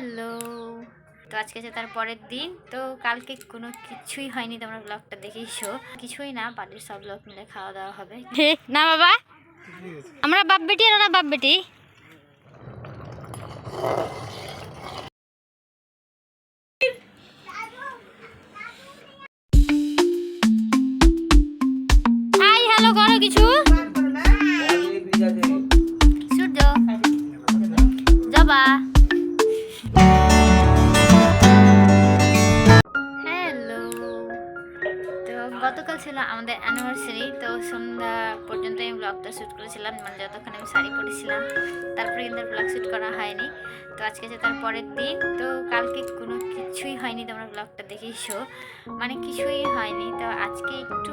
Hello. তো আজকে হচ্ছে তার পরের দিন। তো কালকে কোনো কিছুই হয়নি তোমরা ব্লগটা দেখেইছো কিছুই না বাড়ির সব লোক মিলে খাওয়া দাওয়া হবে। না বাবা? আমরা বাপ বেটি আর ওরা বাপ বেটি। তারপরে কিন্তু ব্লগ শ্যুট করা হয়নি। তো আজকে যে তার পরের দিন। তো কালকে কোনো কিছুই হয়নি তোমরা ব্লগটা দেখেইছো মানে কিছুই হয়নি। তো আজকে একটু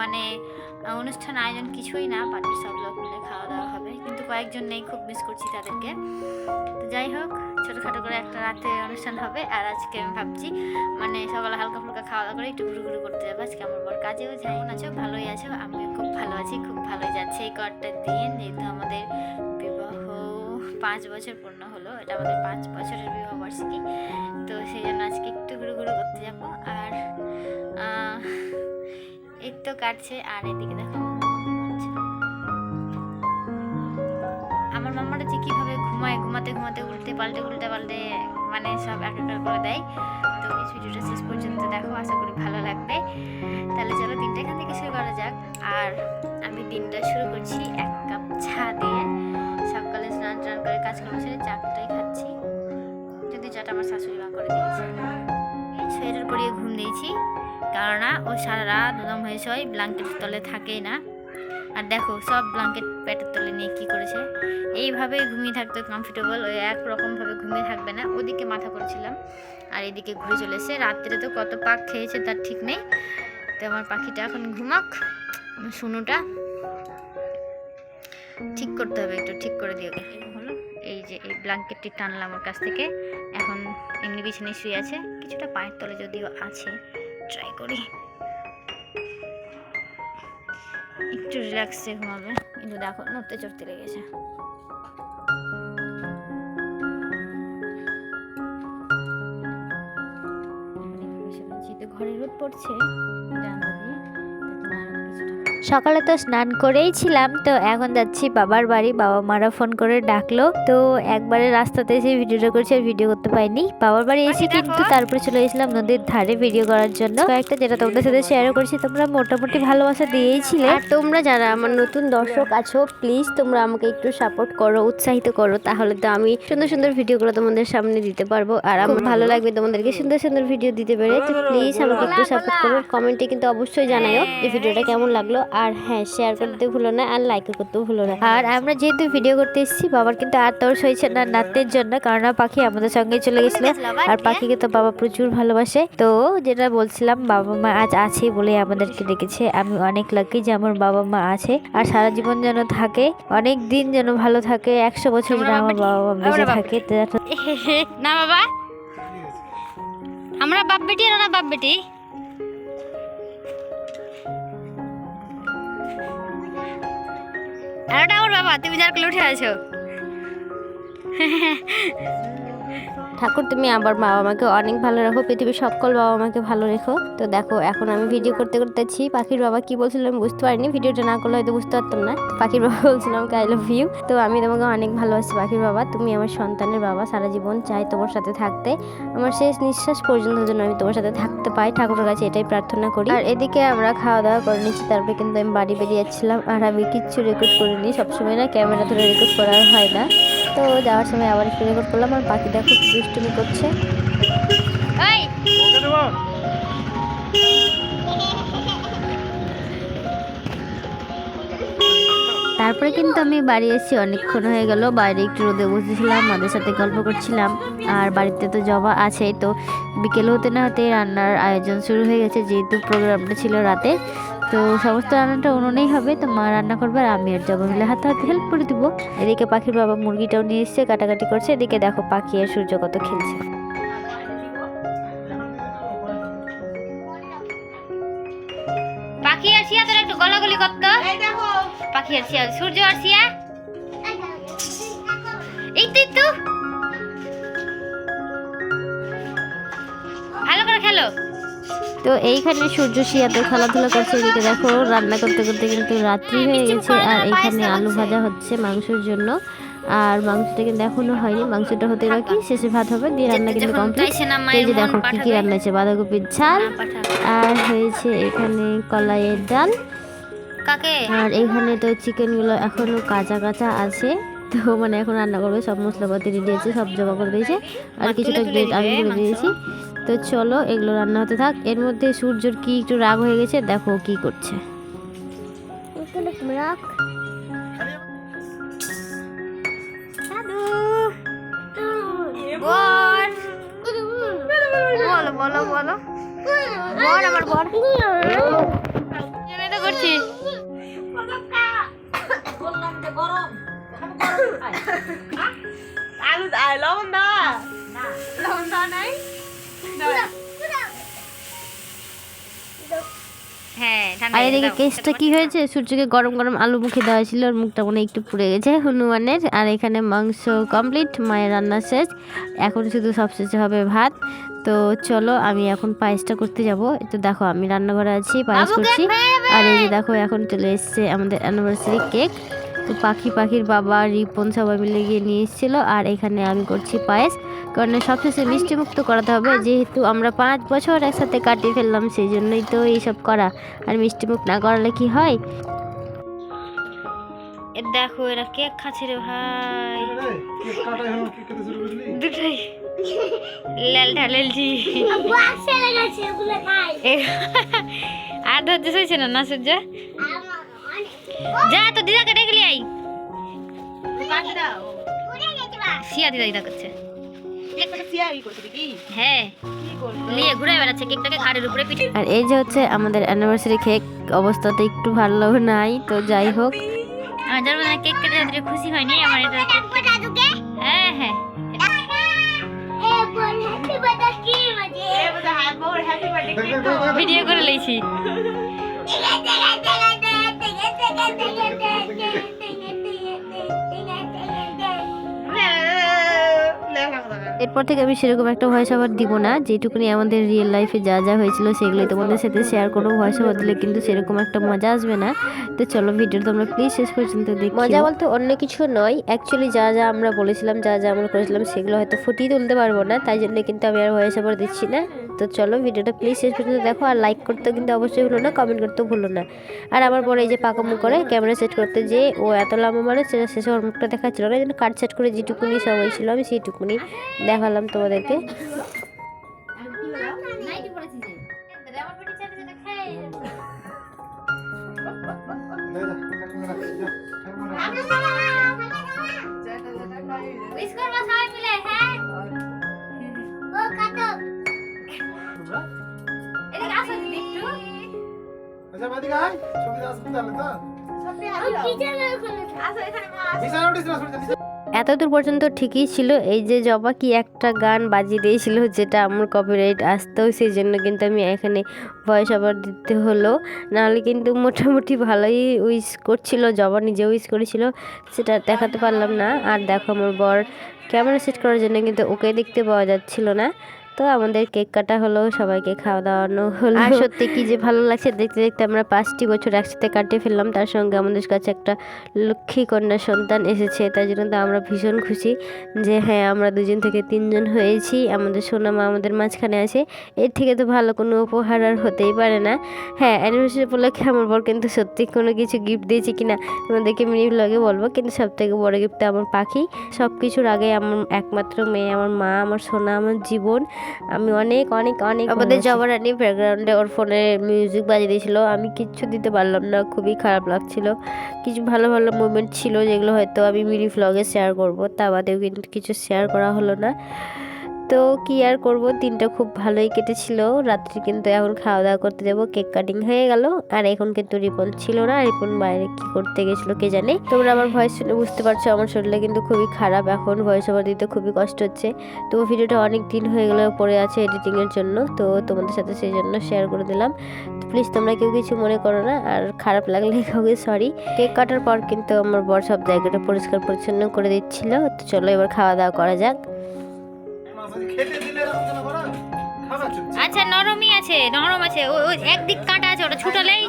মানে অনুষ্ঠান আয়োজন কিছুই না বাড়ির সব লোক মিলে খাওয়া দাওয়া হবে। কিন্তু কয়েকজন নেই, খুব মিস করছি তাদেরকে। তো যাই হোক, ছোটোখাটো করে একটা রাতে অনুষ্ঠান হবে। আর আজকে আমি ভাবছি মানে সকালে হালকা ফুলকা খাওয়া দাওয়া করে একটু ঘুরু ঘুরু করতে যাব। আজকে আমার বর কাজেও যাই আছো, ভালোই আছো। আমি খুব ভালো আছি, খুব ভালোই যাচ্ছে এই কয়েকটা দিন। যেহেতু আমাদের পাঁচ বছর পূর্ণ হলো, এটা আমাদের পাঁচ বছরের বিবাহ বার্ষিকী তো সেই জন্য আজকে একটু ঘুরু ঘুরু করতে যাব। আর এই তো কাটছে, আর এদিকে দেখো আমার মামাটা যে কীভাবে ঘুমায়, ঘুমাতে ঘুমাতে উল্টে পাল্টে উল্টে পাল্টে মানে সব একাকার করে দেয়। তো এই ভিডিওটা শেষ পর্যন্ত দেখো, আশা করি ভালো লাগবে। তাহলে চলো, দিনটা এখান থেকে শুরু করা যাক। আর আমি দিনটা শুরু করছি এক কাপ চা দিয়ে। টান করে কাজকর্ম সেরে চাটাই খাচ্ছি। যদি চাটা আমার শাশুড়ি মা করে দিয়েছে। সোয়েটার পরিয়ে ঘুম দিয়েছি। কেননা ও সারা রাত উদম হয়ে শোয় ব্ল্যাঙ্কেট তলে থাকেই না। আর দেখো, সব ব্ল্যাঙ্কেট পেটের তলে নিয়ে কি করেছে। এইভাবে ঘুমিয়ে থাকতো কমফর্টেবল ওই একরকমভাবে ঘুমিয়ে থাকবে না। ওদিকে মাথা করেছিলাম, আর এদিকে ঘুরে চলেছে রাত্রে তো কত পাক খেয়েছে, তার ঠিক নেই। তো আমার পাখিটা এখন ঘুমাক। শুনুটা ঠিক করতে হবে, একটু ঠিক করে দিও। হলো, এই যে এই ব্ল্যাঙ্কেটটি টানলাম ওর কাছ থেকে। এখন এমনি বিছানায় শুয়ে আছে, কিছুটা পায়ের তলে যদিও আছে ট্রাই করি। একটু রিল্যাক্সে ঘুমাবে, কিন্তু দেখো, নড়তে চড়তে লেগেছে। ঘরে রোদ পড়ছে সকালে তো স্নান করেই ছিলাম তো এখন যাচ্ছি বাবার বাড়ি। বাবা মারা ফোন করে ডাকলো তো একবারে রাস্তাতে এসে ভিডিওটা করছি আর ভিডিও করতে পাইনি বাবার বাড়ি এসে কিন্তু তারপরে চলে গেছিলাম নদীর ধারে ভিডিও করার জন্য। কয়েকটা যেটা তোমাদের সাথে শেয়ারও করছি তোমরা মোটামুটি ভালোবাসা দিয়েইছিলে আর তোমরা যারা আমার নতুন দর্শক আছো প্লিজ তোমরা আমাকে একটু সাপোর্ট করো উৎসাহিত করো তাহলে তো আমি সুন্দর সুন্দর ভিডিওগুলো তোমাদের সামনে দিতে পারব। আর আমার ভালো লাগবে। তোমাদেরকে সুন্দর সুন্দর ভিডিও দিতে পেরে তো প্লিজ আমাকে একটু সাপোর্ট করো। কমেন্টে কিন্তু অবশ্যই জানাইও যে ভিডিওটা কেমন লাগল। আর হ্যাঁ শেয়ার করতে ভুলো না আর লাইক করতেও ভুলো না। আর আমরা যেহেতু ভিডিও করতে এসেছি বাবার কিন্তু আর তোর হয়েছে না নাতের জন্য কারণ পাখি আমাদের সঙ্গে চলে গেছিল। আর পাখিকে তো বাবা প্রচুর ভালোবাসে। তো যেটা বলছিলাম বাবা মা আজ আছে বলে আমাদেরকে ডেকেছে। আমি অনেক লাকি যে আমার বাবা মা আছে। আর সারা জীবন যেন থাকে অনেক দিন যেন ভালো থাকে একশো বছর যেন আমার বাবা মা বেঁচে থাকে না বাবা। আমরা বাপ বেটি আর ওরা বাপ বেটি? আর আমার বাবা তুমি যার কোলে উঠে আছো। ঠাকুর, তুমি আমার বাবা মাকে অনেক ভালো রাখো, পৃথিবীর সকল বাবা মাকে ভালো রেখো। তো দেখো, এখন আমি ভিডিও করতে করতেছি পাখির বাবা কি বলছিল আমি বুঝতে পারিনি, ভিডিওটা না করলে হয়তো বুঝতে পারতাম না। পাখির বাবা বলছিল আমাকে আই লাভ ইউ তো আমি তোমাকে অনেক ভালোবাসি পাখির বাবা। তুমি আমার সন্তানের বাবা, সারা জীবন চাই তোমার সাথে থাকতে। আমার শেষ নিঃশ্বাস পর্যন্ত যেন আমি তোমার সাথে থাকতে পাই। ঠাকুরের কাছে এটাই প্রার্থনা করি। আর এদিকে আমরা খাওয়া দাওয়া করে নিচ্ছি। তারপরে কিন্তু আমি বাড়ি বেরিয়ে যাচ্ছিলাম। আর আমি কিচ্ছু রেকর্ড করিনি। সবসময় না, ক্যামেরা ধরে রেকর্ড করা হয় না। তো যাওয়ার সময় আবার একটু রেকর্ড করলাম আর পাখি দেখো কি দুষ্টুমি করছে। তারপরে কিন্তু আমি বাড়ি এসেছি অনেকক্ষণ হয়ে গেল। বাইরে একটু রোদে বসেছিলাম মাদের সাথে গল্প করছিলাম। আর বাড়িতে তো জবা আছেই তো বিকেল হতে না হতে রান্নার আয়োজন শুরু হয়ে গেছে যেহেতু প্রোগ্রামটা ছিল রাতে। তো সমস্ত রান্নাটা উনুনেই হবে। তো মা রান্না করবে আর আমি আর জবা মিলে হাতে হাতে হেল্প করে দিব। এদিকে পাখির বাবা মুরগিটাও নিয়ে এসছে কাটাকাটি করছে। এদিকে দেখো পাখি আর সূর্য কত খেলছে। পাখি আর শিয়া তোর একটু গলাগলি করতো। পাখি আর শিয়া সূর্য আর শিয়া। এই তো এই তো। তো এইখানে সূর্য শিয়াতে খেলাধুলা করছে এদিকে দেখো রান্না করতে করতে কিন্তু রাত্রি হয়ে গেছে আর এখানে আলু ভাজা হচ্ছে মাংসের জন্য। আর মাংসটা কিন্তু এখনও হয়নি মাংসটা হতে বাকি শেষে ভাত হবে দিয়ে রান্না কিন্তু কমপ্লিট এই যে দেখো কি কি রান্না হয়েছে বাঁধাকপির ঝাল আর হয়েছে এখানে কলাইয়ের ডাল। আর এখানে তো চিকেনগুলো এখনও কাঁচা কাঁচা আছে তো মানে এখন রান্না করবে সব মশলাপাতি রেডি আছে সব জমা করে দিয়েছে। আর কিছুটা গ্রেট আমি করে দিয়েছি। তো চলো এগুলো রান্না হতে থাক। এর মধ্যে সূর্যর কি একটু রাগ হয়ে গেছে দেখো কি করছে। বল। বলো বলো বলো। বল আমার বল। তো করছি। আলু লবণ দা লবণ দা নাই। আর হয়ে এদিকে দাও। কেসটা কি হয়েছে? সূর্যকে গরম গরম আলু মুখে দেওয়া ছিল ওর মুখটা মনে একটু পুড়ে গেছে হনুমানের। আর এখানে মাংস কমপ্লিট মায়ের রান্না শেষ। এখন শুধু সবশেষে হবে ভাত। তো চলো আমি এখন পায়েসটা করতে যাব। তো দেখো আমি রান্নাঘরে আছি পায়েস করছি। আর এই যে দেখো এখন চলে এসছে আমাদের অ্যানিভার্সারি কেক তো পাখি পাখির বাবা রিপন সবাই মিলে গিয়ে নিয়ে এসেছিল। আর এখানে আমি করছি পায়েস। কারণ সবশেষে মিষ্টি মুক্ত করাতে হবে। যেহেতু আমরা পাঁচ বছর একসাথে কাটিয়ে ফেললাম সেই জন্যই তো এইসব করা। আর মিষ্টি মুখ না করালে কি হয়? দেখো এরা কেক খাচ্ছে রে ভাই। কাটা দুটোই লাল ঢালেলছি আর ধৈর্য সইছে না না সূর্য? যা তো দিদাকে ডেকে লিয়ে আই কাটি সিয়া দিদা দিদা করছে। আর এই যে হচ্ছে আমাদের অ্যানিভার্সারি কেক অবস্থাতে একটু ভালো নাই তো যাই হোক আমার জন্মদিনে কেক কেটে খুশি হয়নি আমার এটা হ্যাঁ হ্যাঁ ভিডিও করে লইছি এরপর থেকে আমি সেরকম একটা ভয়েস ওভার দিব না। যেটুকুনি আমাদের রিয়েল লাইফে যা যা হয়েছিল সেগুলোই তোমাদের সাথে শেয়ার করব। ভয়েস ওভার দিলে কিন্তু সেরকম একটা মজা আসবে না। তো চলো ভিডিও তোমরা প্লিজ শেষ পর্যন্ত দেখো। মজা বলতে অন্য কিছু নয়। অ্যাকচুয়ালি যা যা আমরা বলেছিলাম, যা যা আমরা করেছিলাম, সেগুলো হয়তো ফুটিয়ে তুলতে পারব না। তাই জন্য কিন্তু আমি আর ভয়েস ওভার দিচ্ছি না। তো চলো ভিডিওটা প্লিজ শেষ পর্যন্ত দেখো আর লাইক করতে কিন্তু অবশ্যই ভুলো না কমেন্ট করতেও ভুলো না। আর আমার পরে এই যে পাকামু করে ক্যামেরা সেট করতে যে ও এত লম্বা মানে সেটা শেষে ওর মুখটা দেখাচ্ছিল না যেন কাট সেট করে যেটুকুনি সময় ছিল আমি সেইটুকুনি দেখালাম তোমাদেরকে। আচ্ছা বাদিকে আয়। ছবি আসবে তাহলে তো। আসো এখানে মা বিছানা উঠিস না সরে এতদূর পর্যন্ত ঠিকই ছিল। এই যে জবা কি একটা গান বাজিয়ে দিয়েছিল যেটা আমার কপিরাইট আসতেও সেই জন্য কিন্তু আমি এখানে ভয়েস ওভার দিতে হলো। নাহলে কিন্তু মোটামুটি ভালোই উইশ করছিল জবা নিজে উইশ করেছিল। সেটা দেখাতে পারলাম না। আর দেখো আমার বর ক্যামেরা সেট করার জন্য কিন্তু ওকে দেখতে পাওয়া যাচ্ছিল না। তো আমাদের কেক কাটা হলো, সবাইকে খাওয়া দাওয়ানো হলো। আর সত্যি কি যে ভালো লাগছে দেখতে দেখতে আমরা পাঁচটি বছর একসাথে কাটিয়ে ফেললাম। তার সঙ্গে আমাদের কাছে একটা লক্ষ্মী কন্যা সন্তান এসেছে তাই জন্য তো আমরা ভীষণ খুশি যে হ্যাঁ আমরা দুজন থেকে তিনজন হয়েছি। আমাদের সোনা মা আমাদের মাঝখানে আছে। এর থেকে তো ভালো কোনো উপহার আর হতেই পারে না। হ্যাঁ অ্যানিভার্সারি উপলক্ষে আমার বর কিন্তু সত্যি কোনো কিছু গিফট দিয়েছে কিনা তোমাদেরকে মিনি ব্লগে বলব, কিন্তু সব থেকে বড় গিফট আমার পাখি। সব কিছুর আগে আমার একমাত্র মেয়ে, আমার মা, আমার সোনা, আমার জীবন। আমি অনেক অনেক অনেক আমাদের জবা আনি ব্যাকগ্রাউন্ডে ওর ফোনে মিউজিক বাজিয়ে দিয়েছিল আমি কিচ্ছু দিতে পারলাম না খুবই খারাপ লাগছিল। কিছু ভালো ভালো মুভমেন্ট ছিল যেগুলো হয়তো আমি মিনি ভ্লগে শেয়ার করব তা বাদেও কিন্তু কিছু শেয়ার করা হলো না। তো কি আর করব? দিনটা খুব ভালোই কেটেছিল। রাত্রি কিন্তু এখন খাওয়া দাওয়া করতে যাব। কেক কাটিং হয়ে গেল। আর এখন কিন্তু রিপন ছিল না। রিপন বাইরে কি করতে গেছিল কে জানে? তোমরা আমার ভয়েস শুনে বুঝতে পারছ, আমার শরীরটা কিন্তু খুবই খারাপ। এখন ভয়েস ওভার দিতে খুবই কষ্ট হচ্ছে। তো ভিডিওটা অনেক দিন হয়ে গেলে পড়ে আছে এডিটিংয়ের জন্য। তো তোমাদের সাথে সেই জন্য শেয়ার করে দিলাম। প্লিজ তোমরা কেউ কিছু মনে করো না। আর খারাপ লাগলে কাউকে সরি কেক কাটার পর কিন্তু আমার বর সব জায়গাটা পরিষ্কার পরিচ্ছন্ন করে দিচ্ছিল। তো চলো এবার খাওয়া দাওয়া করা যাক। আচ্ছা নরমই আছে নরম আছে। ও- ওই একদিক কাঁটা আছে ওটা ছুটালেই।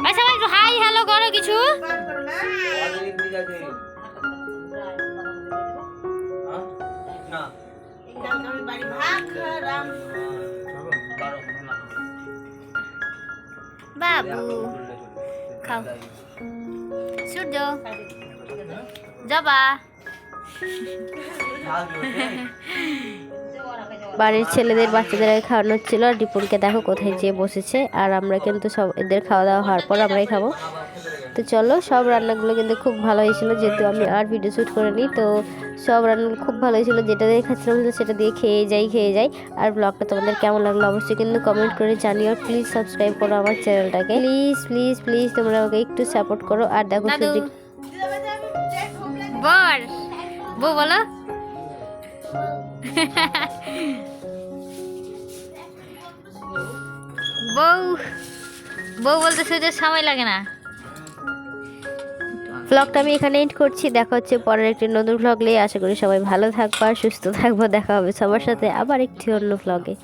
আচ্ছা ভাই একটু হাই হ্যালো করো কিছু। বাবু খাও। সূর্য জবা। বাড়ির ছেলেদের বাচ্চাদের খাওয়ানো ছিল আর রিপুনকে দেখো কোথায় যেয়ে বসেছে আর আমরা কিন্তু সব এদের খাওয়া দাওয়া হওয়ার পর আমরাই খাব। তো চলো সব রান্নাগুলো কিন্তু খুব ভালো হয়েছিলো যেহেতু আমি আর ভিডিও শ্যুট করে নিই তো সব রান্না খুব ভালো হয়েছিলো যেটা দিয়ে খাচ্ছিলাম সেটা দিয়ে খেয়ে যাই খেয়ে যাই। আর ব্লগটা তোমাদের কেমন লাগল অবশ্যই কিন্তু কমেন্ট করে জানিও প্লিজ সাবস্ক্রাইব করো আমার চ্যানেলটাকে প্লিজ প্লিজ প্লিজ তোমরা আমাকে একটু সাপোর্ট করো আর দেখো বউ, বলো। বউ বউ বলতে সূর্যের সময় লাগে না। ব্লগটা আমি এখানে এন্ড করছি। দেখা হচ্ছে পরের একটি নতুন ব্লগ নিয়ে। আশা করি সবাই ভালো থাকব, সুস্থ থাকব। দেখা হবে সবার সাথে আবার একটি অন্য ব্লগে